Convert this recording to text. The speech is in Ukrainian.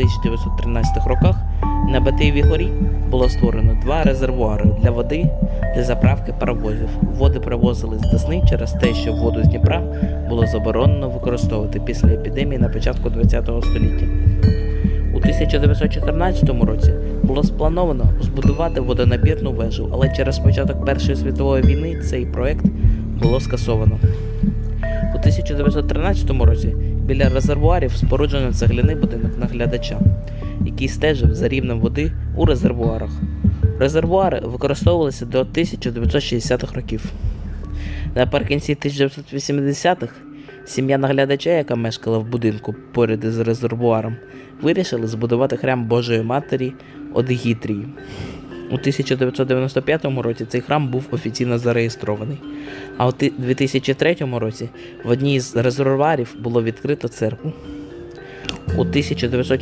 1913 роках на Батиєвій горі було створено два резервуари для води для заправки паровозів. Води привозили з Десни через те, що воду з Дніпра було заборонено використовувати після епідемії на початку ХХ століття. У 1914 році було сплановано збудувати водонапірну вежу, але через початок Першої світової війни цей проект було скасовано. У 1913 році біля резервуарів споруджено цегляний будинок наглядача, який стежив за рівнем води у резервуарах. Резервуари використовувалися до 1960-х років. Наприкінці 1980-х сім'я наглядача, яка мешкала в будинку поряд із резервуаром, вирішили збудувати храм Божої Матері Одгітрії. У 1995 році цей храм був офіційно зареєстрований, а у 2003 році в одній з резервуарів було відкрито церкву. У 1904